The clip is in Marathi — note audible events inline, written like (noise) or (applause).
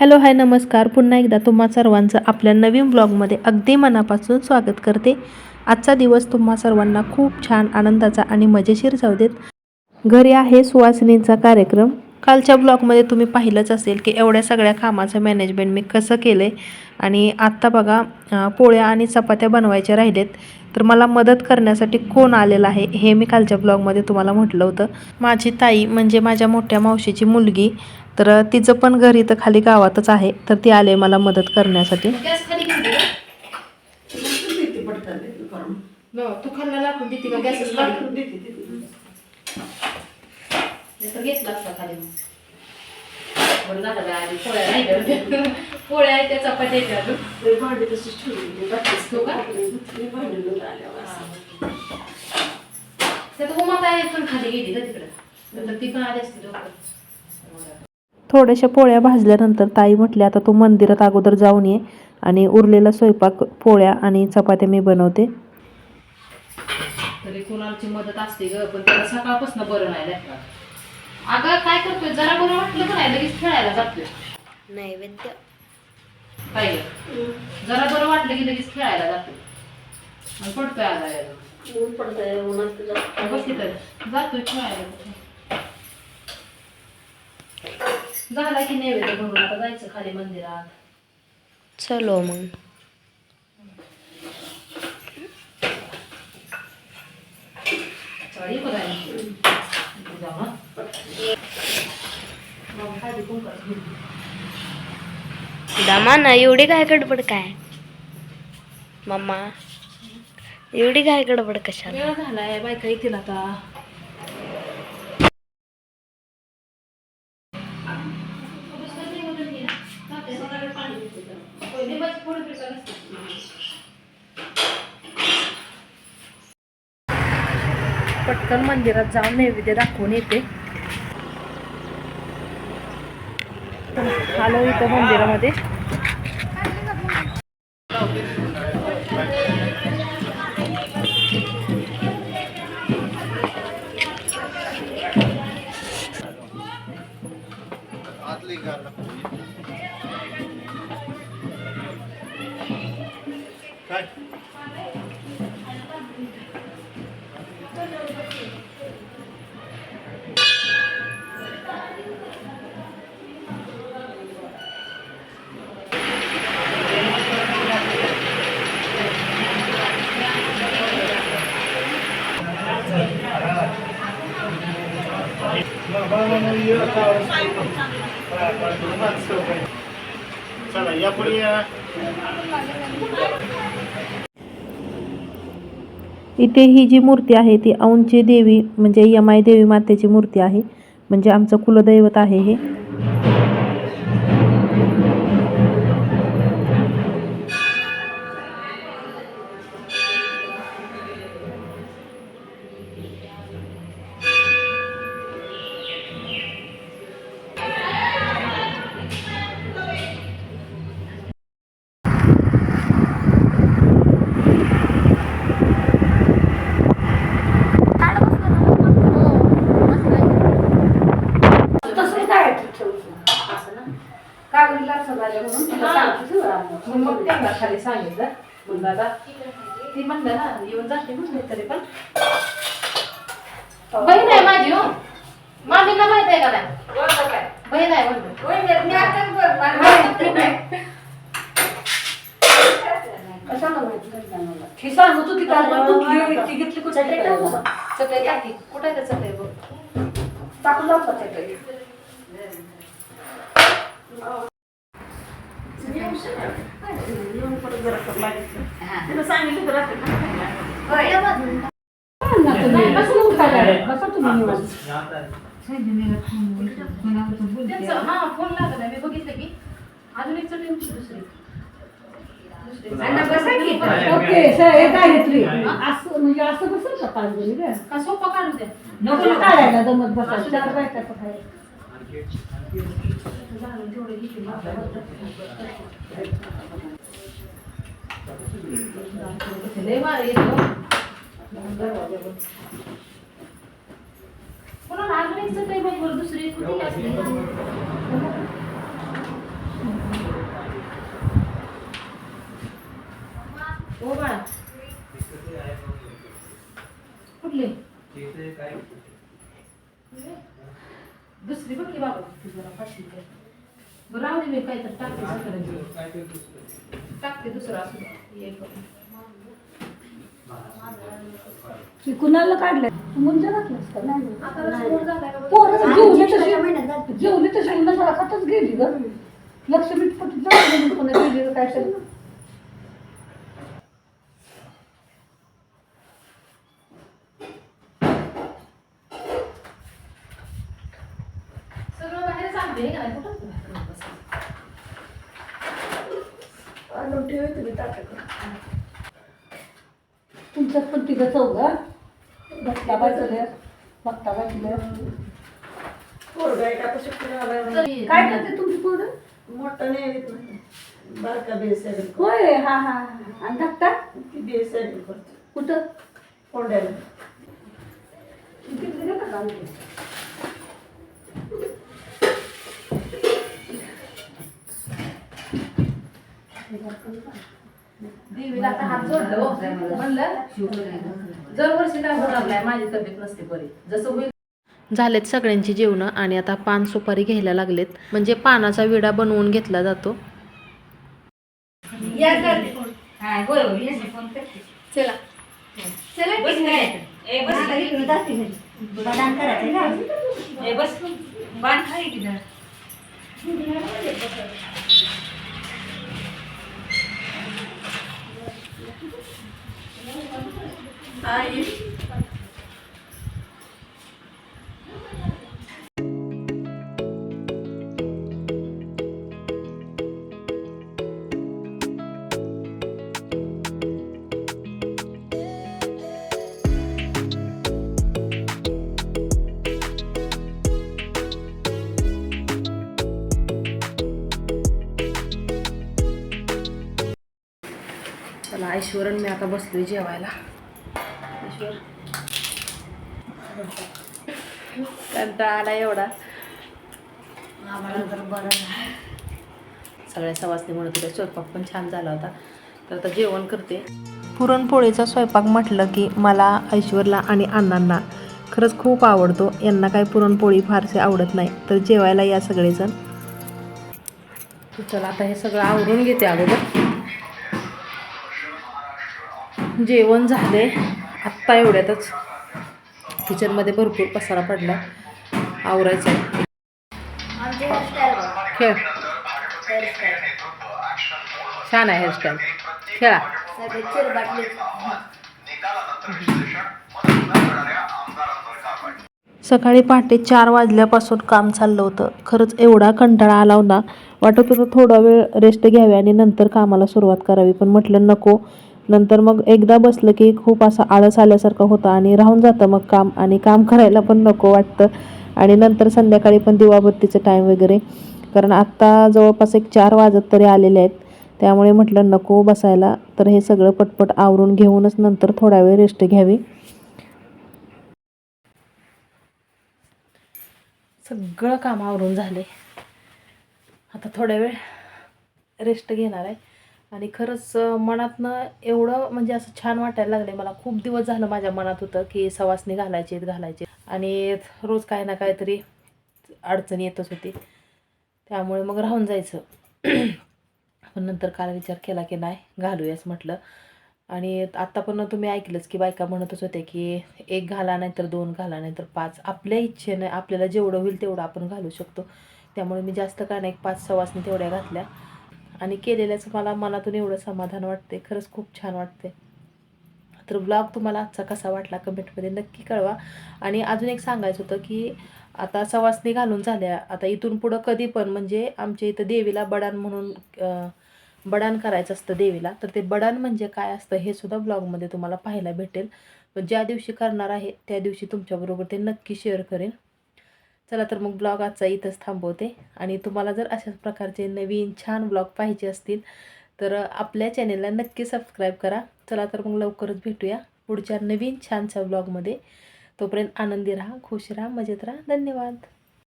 हॅलो हाय नमस्कार. पुन्हा एकदा तुम्हा सर्वांचं आपल्या नवीन ब्लॉगमध्ये अगदी मनापासून स्वागत करते. आजचा दिवस तुम्हा सर्वांना खूप छान आनंदाचा आणि मजेशीर जाऊ देत. घरी आहे सुवासिनींचा कार्यक्रम. कालच्या ब्लॉगमध्ये तुम्ही पाहिलंच असेल की एवढ्या सगळ्या कामाचं मॅनेजमेंट मी कसं केलं आहे आणि आत्ता बघा पोळ्या आणि चपात्या बनवायच्या राहिलेत. तर मला मदत करण्यासाठी कोण आलेलं आहे हे मी कालच्या ब्लॉगमध्ये तुम्हाला म्हटलं होतं. माझी ताई म्हणजे माझ्या मोठ्या मावशीची मुलगी तर तिचं पण घर इथं खाली गावातच आहे तर ती आले मला मदत करण्यासाठी? तू खाल्ला लाकूड देते का गॅस लाकूड तर घेतला असता खाली मग. बरं झालं बाई, आधी पोळ्या राहिल्या होत्या. पोळ्या आहेत त्या चपात्या आहेत अजून. हो का? त्यात उमा ताई पण खाली गेली का तिकडं तर ती पण आली असती लवकर. थोड्याशा पोळ्या भाजल्यानंतर ताई म्हटली आता तू मंदिरात अगोदर जाऊन ये आणि उरलेला स्वयंपाक पोळ्या आणि चपात्या मी बनवते तरी कुणाची मदत असते ग पण त्याला सकाळपासून बरं नाही. अगं काय करतोय? जरा बरं वाटलं का नाही? लगेच खेळायला जातोय. नैवेद्य? जरा बरं वाटलं की लगेच खेळायला जातोय. आणि पडतोय. बस तिथं. जातोय खेळायला झाला की नैवेद्य बघून आता जायचं खाली मंदिरात. चलो मग. चढी बघायला जाऊ हं. मग हळदी कुंकवाचं घेऊन. दमा ना एवढी काय गडबड काय? मम्मा एवढी काय गडबड कशाला? वेळ झालाय बायका येतील आता. पटकन मंदिरात जाऊन नैवेद्य दाखवून येते. आलो इथं मंदिरामध्ये. चला या पुढे या इथे ही जी मूर्ती आहे ती औंची देवी म्हणजे यमाई देवी मातेची मूर्ती आहे. म्हणजे आमचं कुलदैवत आहे हे. मग त्यांना खाली सांगितलं. म्हणलं आता ती म्हणलं ना येऊन जाते म्हणले तरी पण. बहीण आहे माझी हो. मामींना माहीत आहे का नाही? बहीण आहे म्हणलं. चटई टाकी कुठे आहे का चटई? बघ त्यांचा हा फोन लागला मी बघितलं की अजून एक चटई होती दुसरी ओके सर हे. काय घेतली असं म्हणजे असं बसेल का पाच जणी का सोपा काढू द्या नको काढायला जमत बसायचं चार बायकाचं खायला पुन्हा दुसरी कुठली असते बरं राहू दे मी काहीतरी टाकते दुसरं टाकते दुसरं असू कुणाला काढलंय? मुंजा घातलंस का? नाही. आता रसगुल्ला झालाय का बघ? पोरं जेवली तशी जेवली तशी उन्हाच्या खातच गेली ग. लक्ष मिटपट जाऊन पुन्हा गेली ग काय तरी सगळं बाहेर सांगते हे काय कुठं बाहेर बसायचं? तुमच्यात पण तिघं चौघ? बघता बाजूला बघता बाजूला काय करते तुमची पोरं? मोठं नाही येत नाही बारका बेसन होय हा हा हा. आणि धाकटा? ती बेसन करतो. कुठं? कोंड्याला. तिकडे गेला का? देवीला आता हात जोडलं हो. म्हणलं दरवर्षी काय होणार नाही माझी तब्येत नसते बरी. जसं होईल. झालेत सगळ्यांची जेवणं आणि आता पान सुपारी घ्यायला लागलेत. म्हणजे पानाचा विडा बनवून घेतला जातो. चला. चला की नाही? चला ऐश्वरण मी आता बसलोय जेवायला कंटाळा आला एवढा. सगळ्या सवासनी म्हणत होत्या स्वयंपाक पण छान झाला होता. तर आता जेवण करते. पुरणपोळीचा स्वयंपाक म्हटलं की मला ऐश्वरला आणि अण्णांना. खरंच खूप आवडतो. यांना काही पुरणपोळी फारसे आवडत नाही. तर जेवायला या सगळेजण. तर चला आता हे सगळं आवरून घेते अगोदर. जेवण झाले. आत्ता एवढ्यातच किचनमध्ये भरपूर पसारा पडला. आवरायचा खेळ. छान आहे हेअरस्टाईल खेळा. सकाळी पहाटे चार वाजल्यापासून काम चाललं होतं. खरंच एवढा कंटाळा आला होता. वाटत होतं थोडा वेळ रेस्ट घ्यावी आणि नंतर कामाला सुरुवात करावी. पण म्हटलं नको. नंतर मग एकदा बसलं की खूप असा आळस आल्यासारखं होतं आणि राहून जातं मग काम आणि काम करायला पण नको वाटतं. आणि नंतर संध्याकाळी पण दिवाबत्तीचं टाईम वगैरे. कारण आत्ता जवळपास एक चार वाजत तरी आलेले आहेत. त्यामुळे म्हटलं नको बसायला. तर हे सगळं पटपट आवरून घेऊनच नंतर थोडा वेळ रेस्ट घ्यावी. सगळं काम आवरून झाले आता थोड्या वेळ रेस्ट घेणार आहे. आणि खरंच मनातनं एवढं म्हणजे असं छान वाटायला लागले मला. खूप दिवस झालं माझ्या मनात होतं की सवासणी घालायचे घालायचे आणि रोज काही ना काहीतरी अडचण येतच होती. त्यामुळे मग राहून जायचं. (clears throat) पण नंतर काल विचार केला की नाही घालूयाच म्हटलं. आणि आता पण तुम्ही ऐकलंच की बायका म्हणतच होत्या की एक घाला नाहीतर दोन घाला नाहीतर पाच. आपल्या इच्छेने आपल्याला जेवढं होईल तेवढं आपण घालू शकतो. त्यामुळे मी जास्त काय नाही एक पाच सवासनी तेवढ्या घातल्या. आणि केलेल्याचं मला मनातून एवढं समाधान वाटते खरंच खूप छान वाटते तर ब्लॉग तुम्हाला आजचा कसा वाटला कमेंटमध्ये नक्की कळवा. आणि अजून एक सांगायचं होतं की आता सवासनी घालून झाल्या. आता इथून पुढं कधी पण म्हणजे आमच्या इथं देवीला बडान म्हणून बडान करायचं असतं देवीला. तर ते बडान म्हणजे काय असतं हे सुद्धा ब्लॉगमध्ये तुम्हाला पाहायला भेटेल. पण ज्या दिवशी करणार आहे त्या दिवशी तुमच्याबरोबर ते नक्की शेअर करेन. चला तर मग ब्लॉग आजचा इथंच थांबवते. आणि तुम्हाला जर अशाच प्रकारचे नवीन छान ब्लॉग पाहिजे असतील तर आपल्या चॅनेलला नक्की सबस्क्राईब करा. चला तर मग लवकरच भेटूया पुढच्या नवीन छानशा ब्लॉगमध्ये. तोपर्यंत आनंदी राहा खुश राहा मजेत राहा. धन्यवाद.